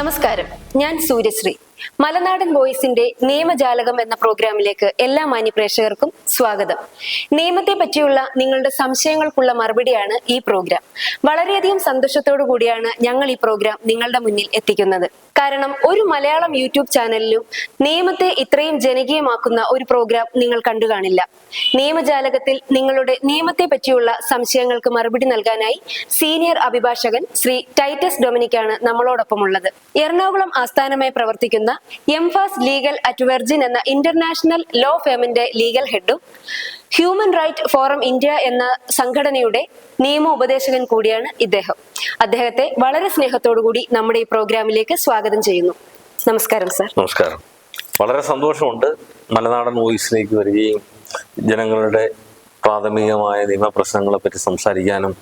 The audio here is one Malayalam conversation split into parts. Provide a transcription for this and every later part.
നമസ്കാരം. ഞാൻ സൂര്യശ്രീ. മലനാടൻ വോയിസിന്റെ നിയമജാലകം എന്ന പ്രോഗ്രാമിലേക്ക് എല്ലാ മാന്യപ്രേക്ഷകർക്കും സ്വാഗതം. നിയമത്തെ പറ്റിയുള്ള നിങ്ങളുടെ സംശയങ്ങൾക്കുള്ള മറുപടിയാണ് ഈ പ്രോഗ്രാം. വളരെയധികം സന്തോഷത്തോടു കൂടിയാണ് ഞങ്ങൾ ഈ പ്രോഗ്രാം നിങ്ങളുടെ മുന്നിൽ എത്തിക്കുന്നത്. കാരണം ഒരു മലയാളം യൂട്യൂബ് ചാനലിലും നിയമത്തെ ഇത്രയും ജനകീയമാക്കുന്ന ഒരു പ്രോഗ്രാം നിങ്ങൾ കണ്ടു കാണില്ല. നിയമജാലകത്തിൽ നിങ്ങളുടെ നിയമത്തെ പറ്റിയുള്ള സംശയങ്ങൾക്ക് മറുപടി നൽകാനായി സീനിയർ അഭിഭാഷകൻ ശ്രീ ടൈറ്റസ് ഡൊമിനിക്കാണ് നമ്മളോടൊപ്പം ഉള്ളത് എറണാകുളം ആസ്ഥാനമായി പ്രവർത്തിക്കുന്ന എംഫാസ് ലീഗൽ അറ്റ് വെർജിൻ എന്ന ഇന്റർനാഷണൽ ലോ ഫേമിന്റെ ലീഗൽ ഹെഡും ഹ്യൂമൻ റൈറ്റ് ഫോറം ഇന്ത്യ എന്ന സംഘടനയുടെ നിയമ ഉപദേശകൻ കൂടിയാണ് ഇദ്ദേഹം. അദ്ദേഹത്തെ വളരെ സ്നേഹത്തോടു കൂടി നമ്മുടെ ഈ പ്രോഗ്രാമിലേക്ക് സ്വാഗതം ചെയ്യുന്നു. നമസ്കാരം സർ നമസ്കാരം. വളരെ സന്തോഷമുണ്ട് മലനാടൻ വോയിസിലേക്ക് വരികയും ജനങ്ങളുടെ പ്രാഥമികമായ നിയമപ്രശ്നങ്ങളെ പറ്റി സംസാരിക്കാനും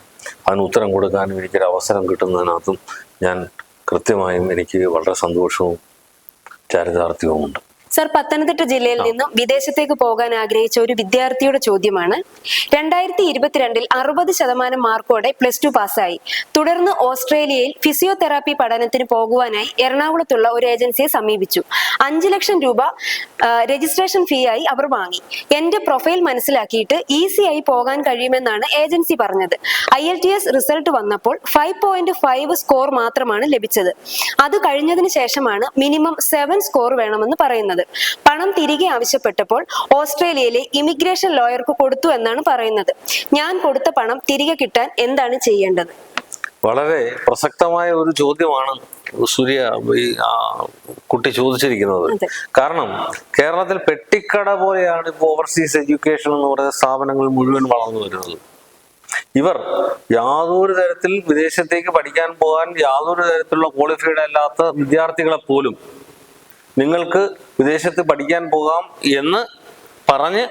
അതിന് ഉത്തരം കൊടുക്കാനും എനിക്കൊരു അവസരം കിട്ടുന്നതിനകത്തും ഞാൻ കൃത്യമായും എനിക്ക് വളരെ സന്തോഷവും ചാരിതാർത്ഥ്യവുമുണ്ട്. സർ പത്തനംതിട്ട ജില്ലയിൽ നിന്നും വിദേശത്തേക്ക് പോകാൻ ആഗ്രഹിച്ച ഒരു വിദ്യാർത്ഥിയുടെ ചോദ്യമാണ്. രണ്ടായിരത്തി ഇരുപത്തിരണ്ടിൽ അറുപത് ശതമാനം മാർക്കോടെ പ്ലസ് ടു പാസ്സായി. തുടർന്ന് ഓസ്ട്രേലിയയിൽ ഫിസിയോതെറാപ്പി പഠനത്തിന് പോകുവാനായി എറണാകുളത്തുള്ള ഒരു ഏജൻസിയെ സമീപിച്ചു. അഞ്ചു ലക്ഷം രൂപ രജിസ്ട്രേഷൻ ഫീ ആയി അവർ വാങ്ങി. എന്റെ പ്രൊഫൈൽ മനസ്സിലാക്കിയിട്ട് ഈസി ആയി പോകാൻ കഴിയുമെന്നാണ് ഏജൻസി പറഞ്ഞത്. I L T S result വന്നപ്പോൾ ഫൈവ് പോയിന്റ് ഫൈവ് സ്കോർ മാത്രമാണ് ലഭിച്ചത്. അത് കഴിഞ്ഞതിന് ശേഷമാണ് മിനിമം സെവൻ സ്കോർ വേണമെന്ന് പറയുന്നത്. പണം തിരികെ ആവശ്യപ്പെട്ടപ്പോൾ ഓസ്ട്രേലിയയിലെ ഇമിഗ്രേഷൻ ലോയർക്ക് കൊടുത്തു എന്നാണ് പറയുന്നത്. ഞാൻ കൊടുത്ത പണം തിരികെ കിട്ടാൻ എന്താണ് ചെയ്യേണ്ടത്? വളരെ പ്രസക്തമായ ഒരു ചോദ്യമാണ് സൂര്യ ഈ കുട്ടി ചോദിച്ചിരിക്കുന്നത്. കാരണം കേരളത്തിൽ പെട്ടിക്കട പോലെയാണ് ഇപ്പോൾ ഓവർസീസ് എഡ്യൂക്കേഷൻ എന്ന് പറയുന്ന സ്ഥാപനങ്ങൾ മുഴുവൻ വളർന്നു വരുന്നത്. ഇവർ യാതൊരു തരത്തിൽ വിദേശത്തേക്ക് പഠിക്കാൻ പോകാൻ യാതൊരു തരത്തിലുള്ള ക്വാളിഫൈഡ് അല്ലാത്ത വിദ്യാർത്ഥികളെ പോലും നിങ്ങൾക്ക് വിദേശത്ത് പഠിക്കാൻ പോകാം എന്ന് പറഞ്ഞ്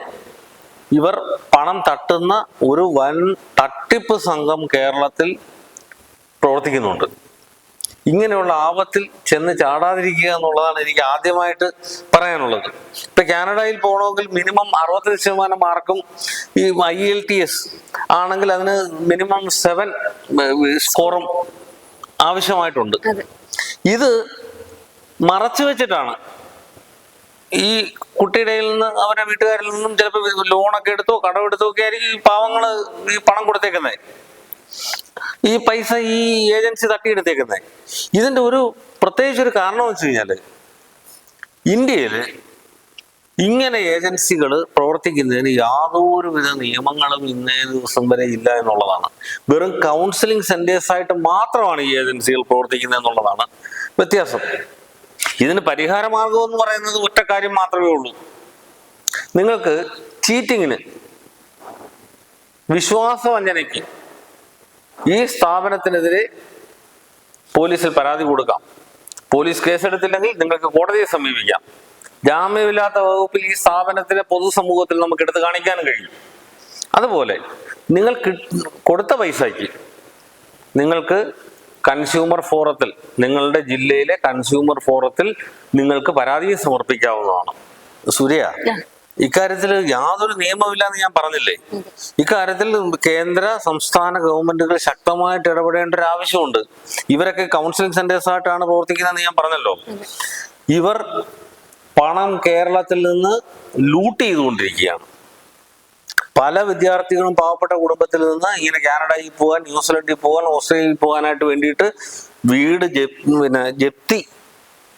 ഇവർ പണം തട്ടുന്ന ഒരു വൻ തട്ടിപ്പ് സംഘം കേരളത്തിൽ പ്രവർത്തിക്കുന്നുണ്ട്. ഇങ്ങനെയുള്ള ആപത്തിൽ ചെന്ന് ചാടാതിരിക്കുക എന്നുള്ളതാണ് എനിക്ക് ആദ്യമായിട്ട് പറയാനുള്ളത്. ഇപ്പൊ കാനഡയിൽ പോകണമെങ്കിൽ മിനിമം അറുപത്തഞ്ച് ശതമാനം മാർക്കും ഈ ഐ എൽ ടി എസ് ആണെങ്കിൽ അതിന് മിനിമം സെവൻ സ്കോറും ആവശ്യമായിട്ടുണ്ട്. ഇത് മറച്ചു വെച്ചിട്ടാണ്. ഈ കുട്ടിയുടെ നിന്ന് അവരുടെ വീട്ടുകാരിൽ നിന്നും ചിലപ്പോൾ ലോണൊക്കെ എടുത്തോ കടമെടുത്തോ ഒക്കെ ആയിരിക്കും ഈ പാവങ്ങൾ ഈ പണം കൊടുത്തേക്കുന്നത് ഈ പൈസ ഈ ഏജൻസി തട്ടിയെടുത്തേക്കുന്നത് ഇതിന്റെ ഒരു പ്രത്യേകിച്ച് ഒരു കാരണം വെച്ച് കഴിഞ്ഞാൽ ഇന്ത്യയിൽ ഇങ്ങനെ ഏജൻസികൾ പ്രവർത്തിക്കുന്നതിന് യാതൊരുവിധ നിയമങ്ങളും ഇന്നേ ദിവസം വരെ ഇല്ല എന്നുള്ളതാണ്. വെറും കൗൺസിലിംഗ് സെന്റേഴ്സായിട്ട് മാത്രമാണ് ഈ ഏജൻസികൾ പ്രവർത്തിക്കുന്നത് എന്നുള്ളതാണ് വ്യത്യാസം. ഇതിന് പരിഹാര മാർഗം എന്ന് പറയുന്നത് ഒറ്റ കാര്യം മാത്രമേ ഉള്ളൂ. നിങ്ങൾക്ക് ചീറ്റിങ്ങിന് വിശ്വാസവഞ്ചനയ്ക്ക് ഈ സ്ഥാപനത്തിനെതിരെ പോലീസിൽ പരാതി കൊടുക്കാം. പോലീസ് കേസെടുത്തില്ലെങ്കിൽ നിങ്ങൾക്ക് കോടതിയെ സമീപിക്കാം. ജാമ്യമില്ലാത്ത വകുപ്പിൽ ഈ സ്ഥാപനത്തിനെ പൊതുസമൂഹത്തിൽ നമുക്ക് എടുത്ത് കാണിക്കാനും കഴിയും. അതുപോലെ നിങ്ങൾ കൊടുത്ത പൈസയ്ക്ക് നിങ്ങൾക്ക് കൺസ്യൂമർ ഫോറത്തിൽ നിങ്ങളുടെ ജില്ലയിലെ കൺസ്യൂമർ ഫോറത്തിൽ നിങ്ങൾക്ക് പരാതി സമർപ്പിക്കാവുന്നതാണ്. സൂര്യ ഇക്കാര്യത്തിൽ യാതൊരു നിയമമില്ലെന്ന് ഞാൻ പറഞ്ഞില്ലേ? ഇക്കാര്യത്തിൽ കേന്ദ്ര സംസ്ഥാന ഗവൺമെന്റുകൾ ശക്തമായിട്ട് ഇടപെടേണ്ട ഒരു ആവശ്യമുണ്ട്. ഇവരൊക്കെ കൗൺസിലിംഗ് സെന്റേഴ്സ് ആയിട്ടാണ് പ്രവർത്തിക്കുന്നതെന്ന് ഞാൻ പറഞ്ഞല്ലോ. ഇവർ പണം കേരളത്തിൽ നിന്ന് ലൂട്ട് ചെയ്തുകൊണ്ടിരിക്കുകയാണ്. പല വിദ്യാർത്ഥികളും പാവപ്പെട്ട കുടുംബത്തിൽ നിന്ന് ഇങ്ങനെ കാനഡയിൽ പോകാൻ ന്യൂസിലൻഡിൽ പോകാൻ ഓസ്ട്രേലിയയിൽ പോകാനായിട്ട് വേണ്ടിയിട്ട് വീട് പിന്നെ ജപ്തി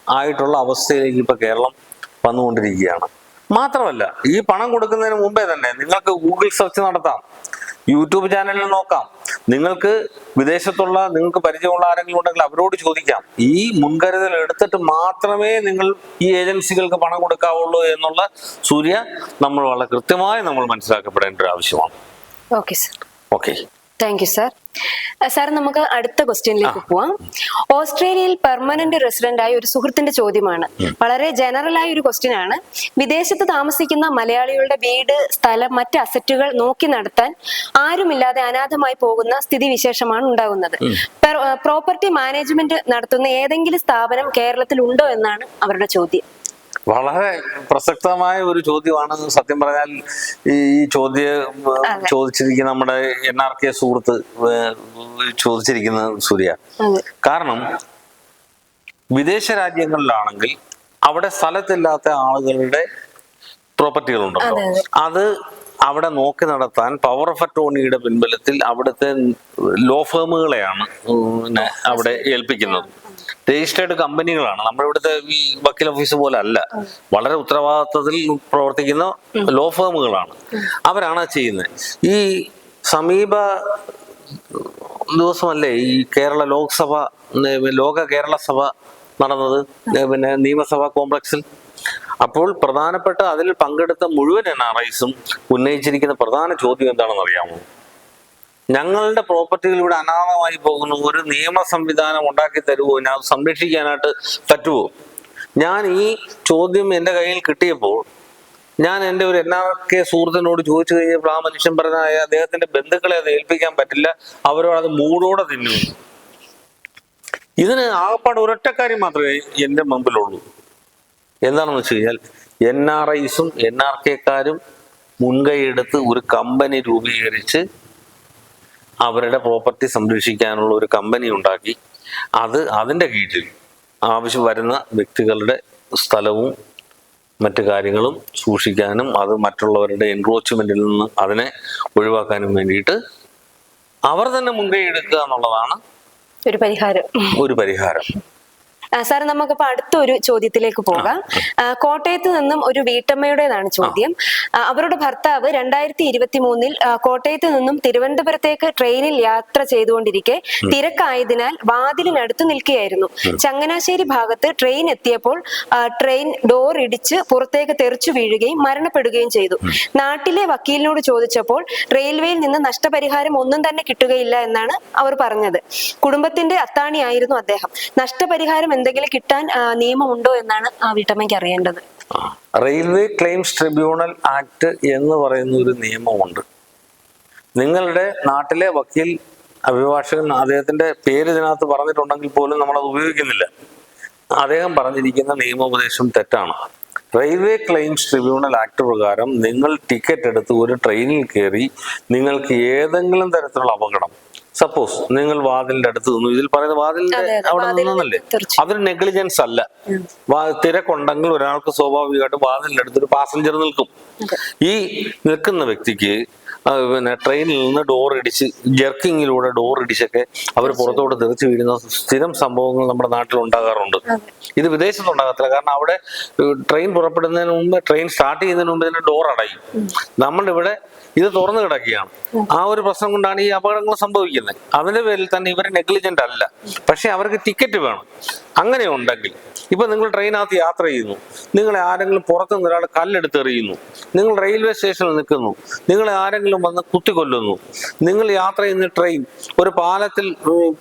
ആയിട്ടുള്ള അവസ്ഥയിലേക്ക് ഇപ്പൊ കേരളം വന്നുകൊണ്ടിരിക്കുകയാണ്. മാത്രമല്ല ഈ പണം കൊടുക്കുന്നതിന് മുമ്പേ തന്നെ നിങ്ങൾക്ക് ഗൂഗിൾ സെർച്ച് നടത്താം. യൂട്യൂബ് ചാനലിൽ നോക്കാം. നിങ്ങൾക്ക് വിദേശത്തുള്ള നിങ്ങൾക്ക് പരിചയമുള്ള ആരെങ്കിലും ഉണ്ടെങ്കിൽ അവരോട് ചോദിക്കാം. ഈ മുൻകരുതൽ എടുത്തിട്ട് മാത്രമേ നിങ്ങൾ ഈ ഏജൻസികൾക്ക് പണം കൊടുക്കാവുള്ളൂ എന്നുള്ള സൂര്യ നമ്മൾ വളരെ കൃത്യമായി നമ്മൾ മനസ്സിലാക്കപ്പെടേണ്ട ഒരു ആവശ്യമാണ്. Okay sir okay thank you sir sir നമുക്ക് അടുത്ത ക്വസ്റ്റ്യനിലേക്ക് പോവാം. ഓസ്ട്രേലിയയിൽ പെർമനന്റ് റെസിഡന്റ് ആയ ഒരു സുഹൃത്തിന്റെ ചോദ്യമാണ്. വളരെ ജനറൽ ആയ ഒരു ക്വസ്റ്റ്യൻ ആണ്. വിദേശത്ത് താമസിക്കുന്ന മലയാളികളുടെ വീട് സ്ഥലം മറ്റ് അസറ്റുകൾ നോക്കി നടത്താൻ ആരുമില്ലാതെ അനാഥമായി പോകുന്ന സ്ഥിതിവിശേഷമാണ് ഉണ്ടാകുന്നത്. പ്രോപ്പർട്ടി മാനേജ്മെന്റ് നടത്തുന്ന ഏതെങ്കിലും സ്ഥാപനം കേരളത്തിൽ ഉണ്ടോ എന്നാണ് അവരുടെ ചോദ്യം. വളരെ പ്രസക്തമായ ഒരു ചോദ്യമാണ്. സത്യം പറഞ്ഞാൽ ഈ ചോദ്യം ചോദിച്ചിരിക്കുന്ന നമ്മുടെ എൻ ആർ കെ സുഹൃത്ത് ചോദിച്ചിരിക്കുന്ന സൂര്യ. കാരണം വിദേശ രാജ്യങ്ങളിലാണെങ്കിൽ അവിടെ സ്ഥലത്തില്ലാത്ത ആളുകളുടെ പ്രോപ്പർട്ടികളുണ്ടല്ലോ. അതെ, അവിടെ നോക്കി നടത്താൻ പവർ ഓഫ് അറ്റോർണിയുടെ പിൻബലത്തിൽ അവിടുത്തെ ലോ ഫേമുകളെയാണ് അവിടെ ഏൽപ്പിക്കുന്നത്. രജിസ്റ്റേർഡ് കമ്പനികളാണ്. നമ്മുടെ ഇവിടുത്തെ ഈ വക്കീൽ ഓഫീസ് പോലെ അല്ല. വളരെ ഉത്തരവാദിത്തത്തിൽ പ്രവർത്തിക്കുന്ന ലോ ഫേമുകളാണ്. അവരാണ് ചെയ്യുന്നത്. ഈ സമീപ ദിവസമല്ലേ ഈ കേരള ലോക്സഭ ലോക കേരള സഭ നടന്നത്? പിന്നെ നിയമസഭാ കോംപ്ലക്സിൽ. അപ്പോൾ പ്രധാനപ്പെട്ട അതിൽ പങ്കെടുത്ത മുഴുവൻ എൻ ആർ ഐസും ഉന്നയിച്ചിരിക്കുന്ന പ്രധാന ചോദ്യം എന്താണെന്ന് അറിയാമോ ഞങ്ങളുടെ പ്രോപ്പർട്ടികൾ ഇവിടെ അനാഥമായി പോകുന്നു ഒരു നിയമ സംവിധാനം ഉണ്ടാക്കി തരുമോ ഞാൻ സംരക്ഷിക്കാനായിട്ട് പറ്റുമോ ഞാൻ ഈ ചോദ്യം എന്റെ കയ്യിൽ കിട്ടിയപ്പോൾ ഞാൻ എന്റെ ഒരു എൻ ആർ കെ സുഹൃത്തിനോട് ചോദിച്ചു കഴിഞ്ഞപ്പോൾ ആ മനുഷ്യൻ പറഞ്ഞ അദ്ദേഹത്തിന്റെ ബന്ധുക്കളെ അത് ഏൽപ്പിക്കാൻ പറ്റില്ല. അവരോട് അത് മൂടോടെ തിന്നുന്നു ഇതിന് ആകപ്പാട് ഒരൊറ്റ കാര്യം മാത്രമേ എന്റെ മുമ്പിലുള്ളൂ. എന്താണെന്ന് വെച്ച് കഴിഞ്ഞാൽ എൻ ആർ ഐസും എൻ ആർ കെക്കാരും മുൻകൈയെടുത്ത് ഒരു കമ്പനി രൂപീകരിച്ച് അവരുടെ പ്രോപ്പർട്ടി സംരക്ഷിക്കാനുള്ള ഒരു കമ്പനി ഉണ്ടാക്കി അത് അതിന്റെ കീഴിൽ ആവശ്യം വരുന്ന വ്യക്തികളുടെ സ്ഥലവും മറ്റു കാര്യങ്ങളും സൂക്ഷിക്കാനും അത് മറ്റുള്ളവരുടെ എൻക്രോച്ച്മെന്റിൽ നിന്ന് അതിനെ ഒഴിവാക്കാനും വേണ്ടിയിട്ട് അവർ തന്നെ മുൻകൈ എടുക്കുക എന്നുള്ളതാണ് ഒരു പരിഹാരം. ഒരു പരിഹാരം. സാർ നമുക്കിപ്പോ അടുത്തൊരു ചോദ്യത്തിലേക്ക് പോകാം. കോട്ടയത്ത് നിന്നും ഒരു വീട്ടമ്മയുടേതാണ് ചോദ്യം. അവരുടെ ഭർത്താവ് രണ്ടായിരത്തി ഇരുപത്തി മൂന്നിൽ കോട്ടയത്ത് നിന്നും തിരുവനന്തപുരത്തേക്ക് ട്രെയിനിൽ യാത്ര ചെയ്തുകൊണ്ടിരിക്കെ തിരക്കായതിനാൽ വാതിലിനടുത്ത് നിൽക്കുകയായിരുന്നു. ചങ്ങനാശ്ശേരി ഭാഗത്ത് ട്രെയിൻ എത്തിയപ്പോൾ ട്രെയിൻ ഡോർ ഇടിച്ച് പുറത്തേക്ക് തെറിച്ചു വീഴുകയും മരണപ്പെടുകയും ചെയ്തു. നാട്ടിലെ വക്കീലിനോട് ചോദിച്ചപ്പോൾ റെയിൽവേയിൽ നിന്ന് നഷ്ടപരിഹാരം ഒന്നും തന്നെ കിട്ടുകയില്ല എന്നാണ് അവർ പറഞ്ഞത്. കുടുംബത്തിന്റെ അത്താണിയായിരുന്നു അദ്ദേഹം. നഷ്ടപരിഹാരം എന്തെങ്കിലും കിട്ടാൻ നിയമം നിയമമുണ്ടോ എന്നാണ് ആ വീട്ടമ്മയ്ക്ക് അറിയേണ്ടത്. റെയിൽവേ ക്ലെയിംസ് ട്രിബ്യൂണൽ ആക്ട് എന്ന് പറയുന്ന ഒരു നിയമമുണ്ട്. നിങ്ങളുടെ നാട്ടിലെ വക്കീൽ അഭിഭാഷകൻ അദ്ദേഹത്തിന്റെ പേര് ഇതിനകത്ത് പറഞ്ഞിട്ടുണ്ടെങ്കിൽ പോലും നമ്മൾ അത് ഉപയോഗിക്കുന്നില്ല. അദ്ദേഹം പറഞ്ഞിരിക്കുന്ന നിയമോപദേശം തെറ്റാണ്. റെയിൽവേ ക്ലെയിംസ് ട്രിബ്യൂണൽ ആക്ട് പ്രകാരം നിങ്ങൾ ടിക്കറ്റ് എടുത്ത് ഒരു ട്രെയിനിൽ കയറി നിങ്ങൾക്ക് ഏതെങ്കിലും തരത്തിലുള്ള അപകടം സപ്പോസ് നിങ്ങൾ വാതിലിന്റെ അടുത്ത് നിന്നു. ഇതിൽ പറയുന്ന വാതിലിന്റെ. അവിടെ നിന്നല്ലേ. അതൊരു നെഗ്ലിജൻസ് അല്ല. തിരക്കുണ്ടെങ്കിൽ ഒരാൾക്ക് സ്വാഭാവികമായിട്ട് വാതിലിന്റെ അടുത്ത് ഒരു പാസഞ്ചർ നിൽക്കും ഈ നിൽക്കുന്ന വ്യക്തിക്ക് പിന്നെ ട്രെയിനിൽ നിന്ന് ഡോർ ഇടിച്ച് ജെർക്കിങ്ങിലൂടെ ഡോർ ഇടിച്ചൊക്കെ അവർ പുറത്തോട്ട് തെറിച്ച് വീഴുന്ന സ്ഥിരം സംഭവങ്ങൾ നമ്മുടെ നാട്ടിൽ ഉണ്ടാകാറുണ്ട്. ഇത് വിദേശത്ത് ഉണ്ടാകത്തില്ല. കാരണം അവിടെ ട്രെയിൻ പുറപ്പെടുന്നതിന് മുമ്പ് ട്രെയിൻ സ്റ്റാർട്ട് ചെയ്യുന്നതിന് മുമ്പ് ഇതിന്റെ ഡോർ അടയും. നമ്മളുടെ ഇവിടെ ഇത് തുറന്നു കിടക്കുകയാണ്. ആ ഒരു പ്രശ്നം കൊണ്ടാണ് ഈ അപകടങ്ങൾ സംഭവിക്കുന്നത്. അതിന്റെ പേരിൽ തന്നെ ഇവർ നെഗ്ലിജന്റ് അല്ല. പക്ഷെ അവർക്ക് ടിക്കറ്റ് വേണം. അങ്ങനെ ഉണ്ടെങ്കിൽ ഇപ്പൊ നിങ്ങൾ ട്രെയിനകത്ത് യാത്ര ചെയ്യുന്നു. നിങ്ങളെ ആരെങ്കിലും പുറത്തുനിന്ന് ഒരാൾ കല്ലെടുത്ത് എറിയുന്നു. നിങ്ങൾ റെയിൽവേ സ്റ്റേഷനിൽ നിൽക്കുന്നു. നിങ്ങളെ ആരെങ്കിലും വന്ന് കുത്തിക്കൊല്ലുന്നു. നിങ്ങൾ യാത്ര ചെയ്യുന്ന ട്രെയിൻ ഒരു പാലത്തിൽ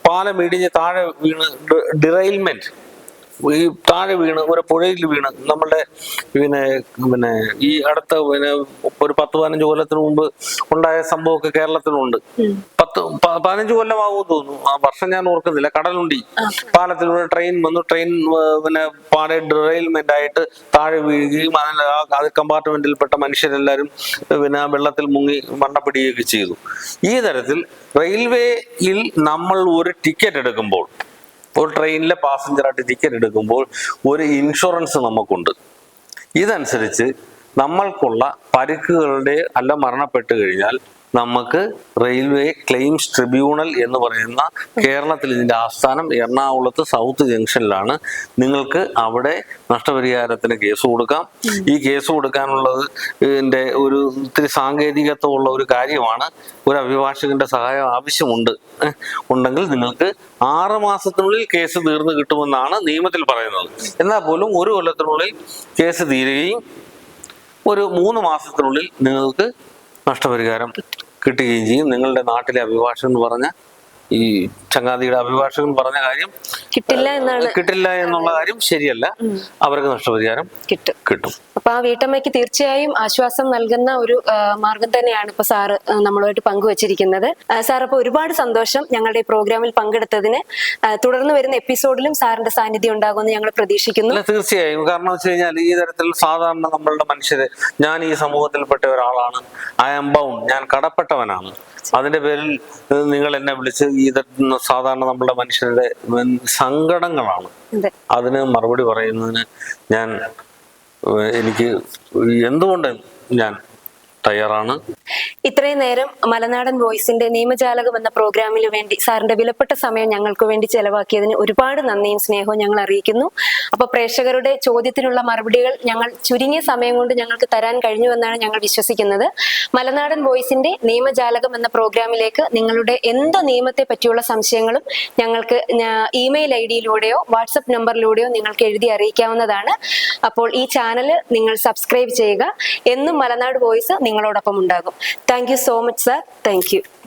പാലം ഇടിഞ്ഞ് താഴെ വീണ് ഡിറൈൽമെന്റ്. ഈ താഴെ വീണ് ഒരു പുഴയിൽ വീണ്. നമ്മളുടെ പിന്നെ പിന്നെ ഈ അടുത്ത പിന്നെ ഒരു പത്ത് പതിനഞ്ച് കൊല്ലത്തിന് മുമ്പ് ഉണ്ടായ സംഭവമൊക്കെ കേരളത്തിലുണ്ട്. പത്ത് പതിനഞ്ച് കൊല്ലമാകും തോന്നുന്നു. ആ വർഷം ഞാൻ ഓർക്കുന്നില്ല. കടലുണ്ടി. പാലത്തിലൂടെ ട്രെയിൻ വന്നു. ട്രെയിൻ പിന്നെ പാടെ ഡ്രൈൽമെന്റ് ആയിട്ട് താഴെ വീഴുകയും അതിൽ അത് കമ്പാർട്ട്മെന്റിൽപ്പെട്ട മനുഷ്യരെല്ലാവരും പിന്നെ വെള്ളത്തിൽ മുങ്ങി മണ്ണപ്പിടിയൊക്കെ ചെയ്തു. ഈ തരത്തിൽ റെയിൽവേയിൽ നമ്മൾ ഒരു ടിക്കറ്റ് എടുക്കുമ്പോൾ ഒരു ട്രെയിനിലെ പാസഞ്ചറായിട്ട് ടിക്കറ്റ് എടുക്കുമ്പോൾ ഒരു ഇൻഷുറൻസ് നമുക്കുണ്ട്. ഇതനുസരിച്ച് നമ്മൾക്കുള്ള പരിക്കുകളുടെ അല്ല മരണപ്പെട്ടു കഴിഞ്ഞാൽ നമുക്ക് റെയിൽവേ ക്ലെയിംസ് ട്രിബ്യൂണൽ എന്ന് പറയുന്ന കേരളത്തിൽ ഇതിന്റെ ആസ്ഥാനം എറണാകുളത്ത് സൗത്ത് ജംഗ്ഷനിലാണ്. നിങ്ങൾക്ക് അവിടെ നഷ്ടപരിഹാരത്തിന് കേസ് കൊടുക്കാം. ഈ കേസ് കൊടുക്കാനുള്ളത് ഇതിന്റെ ഒരു ഒത്തിരി സാങ്കേതികത്വമുള്ള ഒരു കാര്യമാണ്. ഒരു അഭിഭാഷകന്റെ സഹായം ആവശ്യമുണ്ട് ഉണ്ടെങ്കിൽ നിങ്ങൾക്ക് ആറ് മാസത്തിനുള്ളിൽ കേസ് തീർന്നു കിട്ടുമെന്നാണ് നിയമത്തിൽ പറയുന്നത്. എന്നാൽ പോലും ഒരു കൊല്ലത്തിനുള്ളിൽ കേസ് തീരുകയും ഒരു മൂന്ന് മാസത്തിനുള്ളിൽ നിങ്ങൾക്ക് നഷ്ടപരിഹാരം കിട്ടുകയും ചെയ്യും. നിങ്ങളുടെ നാട്ടിലെ അഭിഭാഷകൻ പറഞ്ഞ ഈ ചങ്ങാതിയുടെ അഭിഭാഷകൻ പറഞ്ഞ കാര്യം കിട്ടില്ല എന്നാണ്. കിട്ടില്ല എന്നുള്ള കാര്യം ശരിയല്ല. അവർക്ക് നഷ്ടപരിഹാരം കിട്ടും. കിട്ടും. അപ്പൊ ആ വീട്ടമ്മയ്ക്ക് തീർച്ചയായും ആശ്വാസം നൽകുന്ന ഒരു മാർഗം തന്നെയാണ് ഇപ്പൊ സാറ് ആ, നമ്മളുമായിട്ട് പങ്കുവച്ചിരിക്കുന്നത്. സാർ അപ്പൊ ഒരുപാട് സന്തോഷം ഞങ്ങളുടെ ഈ പ്രോഗ്രാമിൽ പങ്കെടുത്തതിന്. ആ, തുടർന്ന് വരുന്ന എപ്പിസോഡിലും സാറിന്റെ സാന്നിധ്യം ഉണ്ടാകുമെന്ന് ഞങ്ങൾ പ്രതീക്ഷിക്കുന്നു. തീർച്ചയായും. കാരണം വെച്ച് കഴിഞ്ഞാൽ ഈ തരത്തിൽ സാധാരണ നമ്മളുടെ മനുഷ്യര് ഞാൻ ഈ സമൂഹത്തിൽപ്പെട്ട ഒരാളാണ്. ഐ എം ബൗണ്ട് ഞാൻ കടപ്പെട്ടവനാണ്. അതിന്റെ പേരിൽ നിങ്ങൾ എന്നെ വിളിച്ച് ഇത് സാധാരണ നമ്മുടെ മനുഷ്യരുടെ സങ്കടങ്ങളാണ്. അതിന് മറുപടി പറയുന്നതിന് ഞാൻ എനിക്ക് എന്തുകൊണ്ട് ഞാൻ തയ്യാറാണ്. ഇത്രയും നേരം മലനാടൻ വോയിസിന്റെ നിയമജാലകം എന്ന പ്രോഗ്രാമിന് വേണ്ടി സാറിന്റെ വിലപ്പെട്ട സമയം ഞങ്ങൾക്ക് വേണ്ടി ചെലവാക്കിയതിന് ഒരുപാട് നന്ദിയും സ്നേഹവും ഞങ്ങൾ അറിയിക്കുന്നു. അപ്പൊ പ്രേക്ഷകരുടെ ചോദ്യത്തിനുള്ള മറുപടികൾ ഞങ്ങൾ ചുരുങ്ങിയ സമയം കൊണ്ട് ഞങ്ങൾക്ക് തരാൻ കഴിഞ്ഞുവെന്നാണ് ഞങ്ങൾ വിശ്വസിക്കുന്നത്. മലനാടൻ വോയിസിന്റെ നിയമജാലകം എന്ന പ്രോഗ്രാമിലേക്ക് നിങ്ങളുടെ എന്ത് നിയമത്തെ പറ്റിയുള്ള സംശയങ്ങളും ഞങ്ങൾക്ക് ഇമെയിൽ ഐ ഡിയിലൂടെയോ വാട്സപ്പ് നമ്പറിലൂടെയോ നിങ്ങൾക്ക് എഴുതി അറിയിക്കാവുന്നതാണ്. അപ്പോൾ ഈ ചാനൽ നിങ്ങൾ സബ്സ്ക്രൈബ് ചെയ്യുക. എന്നും മലനാട് വോയിസ് നിങ്ങളോടൊപ്പം ഉണ്ടാകും. Thank so much sir thank